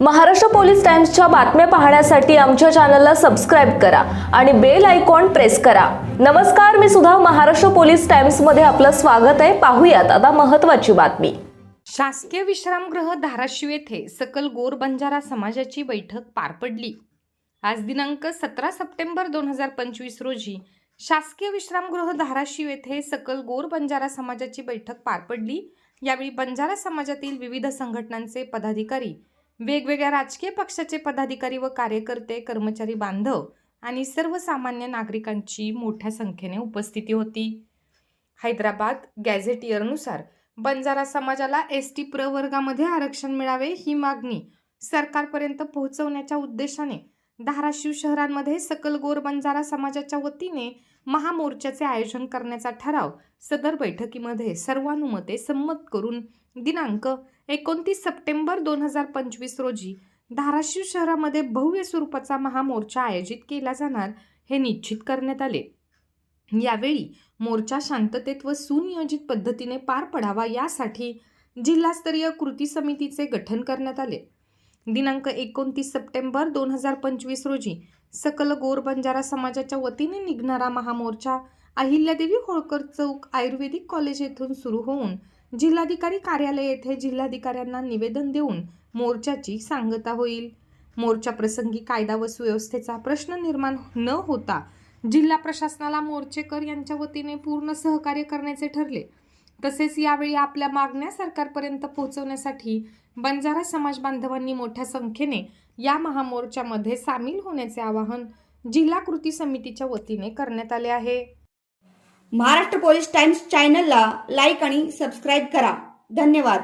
Maharashtra police टाइम्सच्या बातम्या पाहण्यासाठी आमच्या चॅनलला सबस्क्राईब करा आणि बेल आयकॉन प्रेस करा. नमस्कार मी सुद्धा महाराष्ट्र पोलीस टाइम्समध्ये आपलं स्वागत आहे. पाहूयात आता महत्वाची बातमी. शासकीय विश्रामगृह धाराशिव येथे सकल गोर बंजारा समाजाची बैठक पार पडली. आज दिनांक सतरा सप्टेंबर दोन हजार पंचवीस रोजी शासकीय विश्रामगृह धाराशिव येथे सकल गोर बंजारा समाजाची बैठक पार पडली. यावेळी बंजारा समाजातील विविध संघटनांचे पदाधिकारी वेगवेगळ्या राजकीय पक्षाचे पदाधिकारी व कार्यकर्ते कर्मचारी बांधव आणि सर्वसामान्य नागरिकांची मोठ्या संख्येने उपस्थिती होती. हैदराबाद गॅझेटियरनुसार बंजारा समाजाला एस टी प्रवर्गामध्ये आरक्षण मिळावे ही मागणी सरकारपर्यंत पोहोचवण्याच्या उद्देशाने धाराशिव शहरांमध्ये सकल गोर बंजारा समाजाच्या वतीने महामोर्चाचे आयोजन करण्याचा ठराव सदर बैठकीमध्ये सर्वानुमते संमत करून दिनांक एकोणतीस सप्टेंबर दोन हजार पंचवीस रोजी धाराशिव शहरामध्ये भव्य स्वरूपाचा महामोर्चा आयोजित केला जाणार हे निश्चित करण्यात आले. यावेळी मोर्चा शांततेत व सुनियोजित पद्धतीने पार पडावा यासाठी जिल्हास्तरीय कृती समितीचे गठन करण्यात आले. दिनांक एकोणतीस सप्टेंबर दोन हजार पंचवीस रोजी सकल गोर बंजारा समाजाच्या वतीने निघणारा महामोर्चा अहिल्यादेवी होळकर चौक आयुर्वेदिक कॉलेज येथून सुरू होऊन जिल्हाधिकारी कार्यालय येथे जिल्हाधिकाऱ्यांना निवेदन देऊन मोर्चाची सांगता होईल. मोर्चा प्रसंगी कायदा व सुव्यवस्थेचा प्रश्न निर्माण न होता जिल्हा प्रशासनाला मोर्चेकर यांच्या वतीने पूर्ण सहकार्य करण्याचे ठरले. तसेच यावेळी आपल्या मागण्या सरकारपर्यंत पोहोचवण्यासाठी बंजारा समाज बांधवांनी मोठ्या संख्येने या महामोर्चामध्ये सामील होण्याचे आवाहन जिल्हा कृती समितीच्या वतीने करण्यात आले आहे. महाराष्ट्र पोलीस टाइम्स चॅनलला लाईक आणि सबस्क्राईब करा. धन्यवाद.